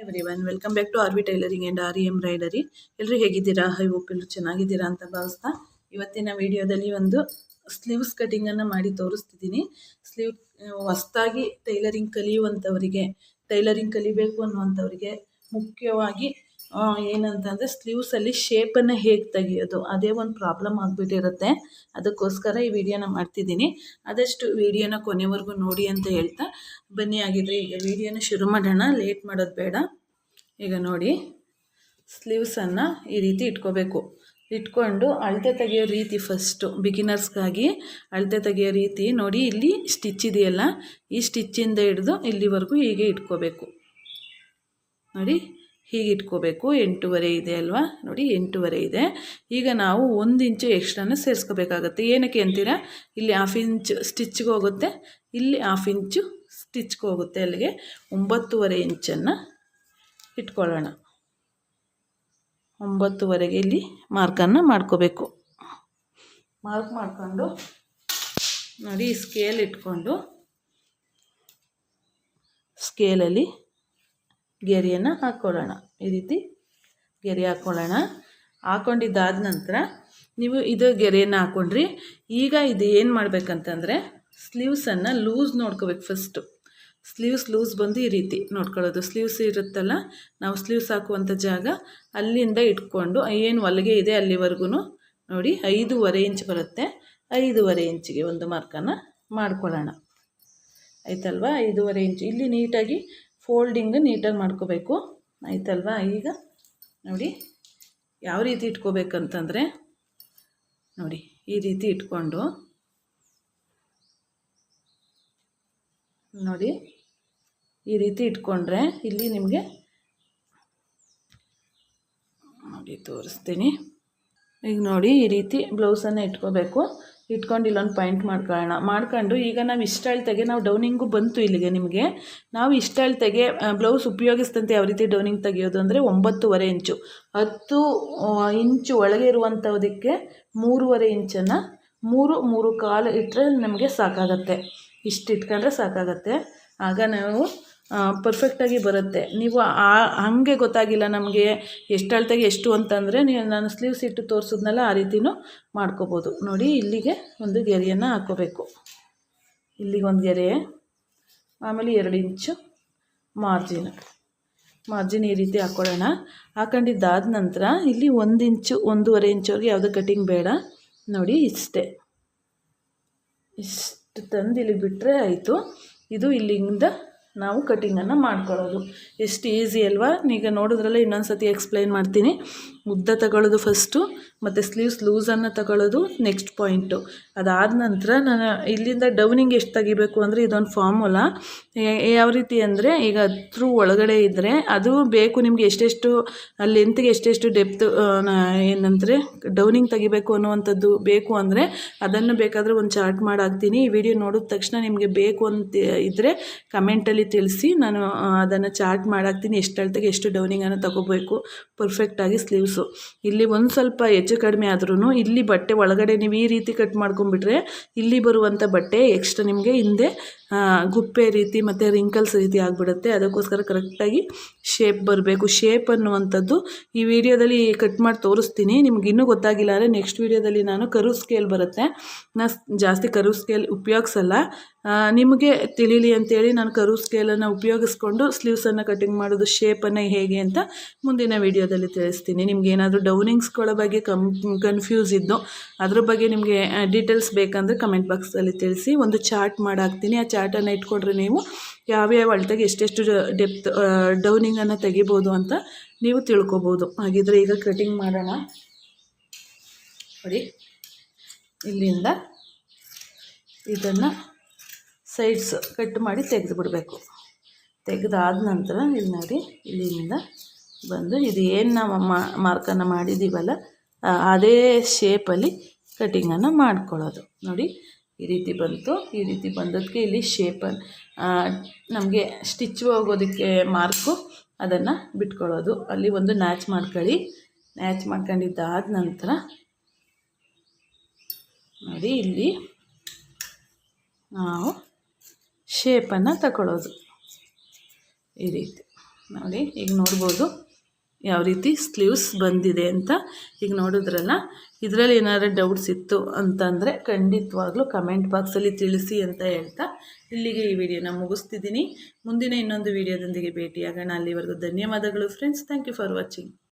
Everyone welcome back to R V tailoring and R embroidery ಎಲ್ಲರೂ ಹೇಗಿದ್ದೀರಾ? High ಎಲ್ಲರೂ ಚೆನ್ನಾಗಿದ್ದೀರಾ ಅಂತ ಭಾವಿಸ್ತಾ ಇವತ್ತಿನ ವಿಡಿಯೋದಲ್ಲಿ ಒಂದು ಸ್ಲೀವ್ಸ್ ಕಟಿಂಗನ್ನು ಮಾಡಿ ತೋರಿಸ್ತಿದ್ದೀನಿ. ಸ್ಲೀವ್ ಹೊಸ್ದಾಗಿ ಟೈಲರಿಂಗ್ ಕಲಿಯುವಂಥವರಿಗೆ ಟೈಲರಿಂಗ್ ಕಲಿಬೇಕು ಅನ್ನುವಂಥವ್ರಿಗೆ ಮುಖ್ಯವಾಗಿ ಏನಂತಂದರೆ ಸ್ಲೀವ್ಸಲ್ಲಿ ಶೇಪನ್ನು ಹೇಗೆ ತೆಗೆಯೋದು? ಅದೇ ಒಂದು ಪ್ರಾಬ್ಲಮ್ ಆಗಿಬಿಟ್ಟಿರುತ್ತೆ. ಅದಕ್ಕೋಸ್ಕರ ಈ ವಿಡಿಯೋನ ಮಾಡ್ತಿದ್ದೀನಿ. ಆದಷ್ಟು ವಿಡಿಯೋನ ಕೊನೆವರೆಗೂ ನೋಡಿ ಅಂತ ಹೇಳ್ತಾ ಬನ್ನಿ. ಆಗಿದ್ರೆ ಈಗ ವಿಡಿಯೋನ ಶುರು ಮಾಡೋಣ. ಲೇಟ್ ಮಾಡೋದು ಬೇಡ. ಈಗ ನೋಡಿ ಸ್ಲೀವ್ಸನ್ನು ಈ ರೀತಿ ಇಟ್ಕೋಬೇಕು. ಇಟ್ಕೊಂಡು ಅಳತೆ ತೆಗೆಯೋ ರೀತಿ ಫಸ್ಟು ಬಿಗಿನರ್ಸ್ಗಾಗಿ ಅಳತೆ ತೆಗೆಯೋ ರೀತಿ ನೋಡಿ, ಇಲ್ಲಿ ಸ್ಟಿಚ್ ಇದೆಯಲ್ಲ? ಈ ಸ್ಟಿಚ್ಚಿಂದ ಹಿಡಿದು ಇಲ್ಲಿವರೆಗೂ ಹೀಗೆ ಇಟ್ಕೋಬೇಕು. ನೋಡಿ ಹೀಗೆ ಇಟ್ಕೋಬೇಕು ಎಂಟೂವರೆ ಇದೆ ಅಲ್ವಾ? ನೋಡಿ, ಎಂಟೂವರೆ ಇದೆ. ಈಗ ನಾವು ಒಂದು ಇಂಚು ಎಕ್ಸ್ಟ್ರಾನ ಸೇರಿಸ್ಕೋಬೇಕಾಗತ್ತೆ. ಏನಕ್ಕೆ ಅಂತೀರಾ? ಇಲ್ಲಿ ಹಾಫ್ ಇಂಚ್ ಸ್ಟಿಚ್ಗೆ ಹೋಗುತ್ತೆ. ಇಲ್ಲಿ ಹಾಫ್ ಇಂಚು ಸ್ಟಿಚ್ಗೆ ಹೋಗುತ್ತೆ. ಅಲ್ಲಿಗೆ ಒಂಬತ್ತುವರೆ ಇಂಚನ್ನು ಇಟ್ಕೊಳ್ಳೋಣ. ಒಂಬತ್ತುವರೆಗೆ ಇಲ್ಲಿ ಮಾರ್ಕನ್ನು ಮಾಡ್ಕೋಬೇಕು. ಮಾರ್ಕ್ ಮಾಡಿಕೊಂಡು, ನೋಡಿ ಸ್ಕೇಲ್ ಇಟ್ಕೊಂಡು ಸ್ಕೇಲಲ್ಲಿ ಗೆರೆಯನ್ನು ಹಾಕ್ಕೊಳ್ಳೋಣ. ಈ ರೀತಿ ಗೆರೆ ಹಾಕ್ಕೊಳ್ಳೋಣ ಹಾಕ್ಕೊಂಡಿದ್ದಾದ ನಂತರ ನೀವು ಇದು ಗೆರೆಯನ್ನು ಹಾಕ್ಕೊಂಡ್ರಿ ಈಗ ಇದು ಏನು ಮಾಡಬೇಕಂತಂದರೆ ಸ್ಲೀವ್ಸನ್ನು ಲೂಸ್ ನೋಡ್ಕೋಬೇಕು ಫಸ್ಟು ಸ್ಲೀವ್ಸ್ ಲೂಸ್ ಬಂದು ಈ ರೀತಿ ನೋಡ್ಕೊಳ್ಳೋದು. ಸ್ಲೀವ್ಸ್ ಇರುತ್ತಲ್ಲ, ನಾವು ಸ್ಲೀವ್ಸ್ ಹಾಕುವಂಥ ಜಾಗ ಅಲ್ಲಿಂದ ಇಟ್ಕೊಂಡು, ಏನು ಹೊಲಿಗೆ ಇದೆ ಅಲ್ಲಿವರೆಗೂ ನೋಡಿ, ಐದೂವರೆ ಇಂಚ್ ಬರುತ್ತೆ. ಐದೂವರೆ ಇಂಚಿಗೆ ಒಂದು ಮಾರ್ಕನ್ನು ಮಾಡ್ಕೊಳ್ಳೋಣ. ಆಯ್ತಲ್ವಾ? ಐದೂವರೆ ಇಂಚು ಇಲ್ಲಿ ನೀಟಾಗಿ ಫೋಲ್ಡಿಂಗ್ ನೀಟಾಗಿ ಮಾಡ್ಕೋಬೇಕು. ಆಯ್ತಲ್ವಾ? ಈಗ ನೋಡಿ ಯಾವ ರೀತಿ ಇಟ್ಕೋಬೇಕಂತಂದರೆ ನೋಡಿ ಈ ರೀತಿ ಇಟ್ಕೊಂಡು ನೋಡಿ ಈ ರೀತಿ ಇಟ್ಕೊಂಡ್ರೆ ಇಲ್ಲಿ ನಿಮಗೆ ನೋಡಿ ತೋರಿಸ್ತೀನಿ. ಈಗ ನೋಡಿ ಈ ರೀತಿ ಬ್ಲೌಸನ್ನು ಇಟ್ಕೋಬೇಕು. ಇಟ್ಕೊಂಡು ಇಲ್ಲೊಂದು ಪಾಯಿಂಟ್ ಮಾಡ್ಕೊಳ್ಳೋಣ. ಮಾಡ್ಕೊಂಡು ಈಗ ನಾವು ಇಷ್ಟ ಅಳತೆಗೆ ನಾವು ಡೌನಿಂಗು ಬಂತು ಇಲ್ಲಿಗೆ ನಿಮಗೆ. ನಾವು ಇಷ್ಟ ಅಳತೆಗೆ ಬ್ಲೌಸ್ ಉಪಯೋಗಿಸ್ತಂತೆ ಯಾವ ರೀತಿ ಡೌನಿಂಗ್ ತೆಗೆಯೋದು ಅಂದರೆ ಒಂಬತ್ತುವರೆ ಇಂಚು. ಹತ್ತು ಇಂಚು ಒಳಗೆ ಇರುವಂಥದಕ್ಕೆ ಮೂರುವರೆ ಇಂಚನ್ನು ಮೂರು ಮೂರು ಕಾಲು ಇಟ್ಟರೆ ನಮಗೆ ಸಾಕಾಗತ್ತೆ. ಇಷ್ಟು ಇಟ್ಕೊಂಡ್ರೆ ಸಾಕಾಗತ್ತೆ. ಆಗ ನಾವು ಪರ್ಫೆಕ್ಟಾಗಿ ಬರುತ್ತೆ. ನೀವು ಆ, ಹಾಗೆ ಗೊತ್ತಾಗಿಲ್ಲ ನಮಗೆ ಎಷ್ಟು ಅಳತೆಗೆ ಎಷ್ಟು ಅಂತಂದರೆ ನೀವು ನಾನು ಸ್ಲೀವ್ಸ್ ಇಟ್ಟು ತೋರಿಸಿದ್ನಲ್ಲ ಆ ರೀತಿಯೂ ಮಾಡ್ಕೋಬೋದು. ನೋಡಿ, ಇಲ್ಲಿಗೆ ಒಂದು ಗೆರೆಯನ್ನು ಹಾಕೋಬೇಕು. ಇಲ್ಲಿಗೆ ಒಂದು ಗೆರೆ, ಆಮೇಲೆ ಎರಡು ಇಂಚು ಮಾರ್ಜಿನ್ ಮಾರ್ಜಿನ್ ಈ ರೀತಿ ಹಾಕ್ಕೊಳ್ಳೋಣ ಹಾಕೊಂಡಿದ್ದಾದ ನಂತರ ಇಲ್ಲಿ ಒಂದು ಇಂಚು, ಒಂದೂವರೆ ಇಂಚುವರೆಗೆ ಯಾವುದೇ ಕಟಿಂಗ್ ಬೇಡ. ನೋಡಿ, ಇಷ್ಟೇ. ಇಷ್ಟು ತಂದು ಇಲ್ಲಿಗೆ ಬಿಟ್ಟರೆ ಆಯಿತು. ಇದು ಇಲ್ಲಿಂದ ನಾವು ಕಟ್ಟಿಂಗನ್ನು ಮಾಡ್ಕೊಳ್ಳೋದು. ಎಷ್ಟು ಈಸಿ ಅಲ್ವಾ? ಈಗ ನೋಡಿದ್ರಲ್ಲ ಇನ್ನೊಂದು ಸತಿ ಎಕ್ಸ್ಪ್ಲೈನ್ ಮಾಡ್ತೀನಿ. ಉದ್ದ ತಗೊಳ್ಳೋದು ಫಸ್ಟು ಮತ್ತು ಸ್ಲೀವ್ಸ್ ಲೂಸನ್ನು ತಗೊಳ್ಳೋದು ನೆಕ್ಸ್ಟ್ ಪಾಯಿಂಟು ಅದಾದ ನಂತರ ನಾನು ಇಲ್ಲಿಂದ ಡೌನಿಂಗ್ ಎಷ್ಟು ತೆಗಿಬೇಕು ಅಂದರೆ ಇದೊಂದು ಫಾರ್ಮುಲಾ ಯಾವ ರೀತಿ ಅಂದರೆ ಈಗ ಹತ್ರ ಒಳಗಡೆ ಇದ್ದರೆ ಅದು ಬೇಕು ನಿಮಗೆ ಎಷ್ಟೆಷ್ಟು ಲೆಂತ್ಗೆ ಎಷ್ಟೆಷ್ಟು ಡೆಪ್ತ್ ಏನಂದರೆ ಡೌನಿಂಗ್ ತೆಗಿಬೇಕು ಅನ್ನುವಂಥದ್ದು ಬೇಕು ಅಂದರೆ ಅದನ್ನು ಬೇಕಾದರೆ ಒಂದು ಚಾರ್ಟ್ ಮಾಡಾಕ್ತೀನಿ ಈ ವಿಡಿಯೋ ನೋಡಿದ ತಕ್ಷಣ ನಿಮಗೆ ಬೇಕು ಅಂತ ಇದ್ದರೆ ಕಮೆಂಟಲ್ಲಿ ತಿಳಿಸಿ. ನಾನು ಅದನ್ನು ಚಾರ್ಟ್ ಮಾಡಾಕ್ತೀನಿ ಎಷ್ಟು ಅಳತೆಗೆ ಎಷ್ಟು ಡೌನಿಂಗನ್ನು ತಗೋಬೇಕು. ಪರ್ಫೆಕ್ಟಾಗಿ ಸ್ಲೀವ್ಸು ಇಲ್ಲಿ ಒಂದು ಸ್ವಲ್ಪ ಹೆಚ್ಚು ಕಡಿಮೆ ಆದ್ರೂ ಇಲ್ಲಿ ಬಟ್ಟೆ ಒಳಗಡೆ ನೀವು ಈ ರೀತಿ ಕಟ್ ಮಾಡ್ಕೊಂಡ್ಬಿಟ್ರೆ ಇಲ್ಲಿ ಬರುವಂಥ ಬಟ್ಟೆ ಎಕ್ಸ್ಟ್ರಾ ನಿಮಗೆ ಹಿಂದೆ ಗುಪ್ಪೆ ರೀತಿ ಮತ್ತು ರಿಂಕಲ್ಸ್ ರೀತಿ ಆಗಿಬಿಡುತ್ತೆ. ಅದಕ್ಕೋಸ್ಕರ ಕರೆಕ್ಟಾಗಿ ಶೇಪ್ ಬರಬೇಕು. ಶೇಪ್ ಅನ್ನುವಂಥದ್ದು ಈ ವಿಡಿಯೋದಲ್ಲಿ ಕಟ್ ಮಾಡಿ ತೋರಿಸ್ತೀನಿ. ನಿಮ್ಗೆ ಇನ್ನೂ ಗೊತ್ತಾಗಿಲ್ಲ ಅಂದರೆ ನೆಕ್ಸ್ಟ್ ವೀಡಿಯೋದಲ್ಲಿ ನಾನು ಕರು ಸ್ಕೇಲ್ ಬರುತ್ತೆ. ನಾ ಜಾಸ್ತಿ ಕರು ಸ್ಕೇಲ್ ಉಪಯೋಗಿಸಲ್ಲ. ನಿಮಗೆ ತಿಳಿಲಿ ಅಂತೇಳಿ ನಾನು ಕರು ಸ್ಕೇಲನ್ನು ಉಪಯೋಗಿಸ್ಕೊಂಡು ಸ್ಲೀವ್ಸನ್ನು ಕಟಿಂಗ್ ಮಾಡೋದು ಶೇಪನ್ನು ಹೇಗೆ ಅಂತ ಮುಂದಿನ ವಿಡಿಯೋದಲ್ಲಿ ತಿಳಿಸ್ತೀನಿ. ನಿಮ್ಗೆ ಏನಾದರೂ ಡೌನಿಂಗ್ಸ್ಗಳ ಬಗ್ಗೆ ಕಂ ಕನ್ಫ್ಯೂಸ್ ಇದ್ದೋ ಅದ್ರ ಬಗ್ಗೆ ನಿಮಗೆ ಡೀಟೇಲ್ಸ್ ಬೇಕಂದರೆ ಕಮೆಂಟ್ ಬಾಕ್ಸಲ್ಲಿ ತಿಳಿಸಿ. ಒಂದು ಚಾರ್ಟ್ ಮಾಡಿ ಹಾಕ್ತೀನಿ. ಆ ಚಾರ್ಟನ್ನು ಇಟ್ಕೊಂಡ್ರೆ ನೀವು ಯಾವ್ಯಾವ ಅಳತೆಗೆ ಎಷ್ಟೆಷ್ಟು ಡೆಪ್ತ್ ಡೌನಿಂಗನ್ನು ತೆಗಿಬೋದು ಅಂತ ನೀವು ತಿಳ್ಕೊಬೋದು. ಹಾಗಿದ್ರೆ ಈಗ ಕಟಿಂಗ್ ಮಾಡೋಣ. ನೋಡಿ. ಇಲ್ಲಿಂದ ಇದನ್ನು ಸೈಡ್ಸ್ ಕಟ್ ಮಾಡಿ ತೆಗೆದು ಬಿಡಬೇಕು ತೆಗೆದಾದ ನಂತರ ಇಲ್ಲಿ ನೋಡಿ, ಇಲ್ಲಿಂದ ಬಂದು ಇದು ಏನು ನಾವು ಮಾರ್ಕನ್ನು ಮಾಡಿದ್ದೀವಲ್ಲ ಅದೇ ಶೇಪಲ್ಲಿ ಕಟಿಂಗನ್ನು ಮಾಡ್ಕೊಳ್ಳೋದು. ನೋಡಿ, ಈ ರೀತಿ ಬಂತು. ಈ ರೀತಿ ಬಂದದಕ್ಕೆ ಇಲ್ಲಿ ಶೇಪನ್ನು ನಮಗೆ ಸ್ಟಿಚ್ ಹೋಗೋದಕ್ಕೆ ಮಾರ್ಕು ಅದನ್ನು ಬಿಟ್ಕೊಳ್ಳೋದು. ಅಲ್ಲಿ ಒಂದು ನ್ಯಾಚ್ ಮಾಡ್ಕೊಳ್ಳಿ. ನ್ಯಾಚ್ ಮಾಡ್ಕೊಂಡಿದ್ದಾದ ನಂತರ ನೋಡಿ, ಇಲ್ಲಿ ನಾವು ಶೇಪನ್ನು ತಗೊಳ್ಳೋದು. ಈ ರೀತಿ. ನೋಡಿ, ಈಗ ನೋಡ್ಬೋದು ಯಾವ ರೀತಿ ಸ್ಲೀವ್ಸ್ ಬಂದಿದೆ ಅಂತ. ಈಗ ನೋಡಿದ್ರಲ್ಲ, ಇದರಲ್ಲಿ ಏನಾದ್ರು ಡೌಟ್ಸ್ ಇತ್ತು ಅಂತಂದರೆ ಖಂಡಿತವಾಗ್ಲೂ ಕಮೆಂಟ್ ಬಾಕ್ಸಲ್ಲಿ ತಿಳಿಸಿ ಅಂತ ಹೇಳ್ತಾ ಇಲ್ಲಿಗೆ ಈ ವಿಡಿಯೋನ ಮುಗಿಸ್ತಿದ್ದೀನಿ. ಮುಂದಿನ ಇನ್ನೊಂದು ವಿಡಿಯೋದೊಂದಿಗೆ ಭೇಟಿಯಾಗೋಣ. ಅಲ್ಲಿವರೆಗೂ ಧನ್ಯವಾದಗಳು friends. Thank you for watching.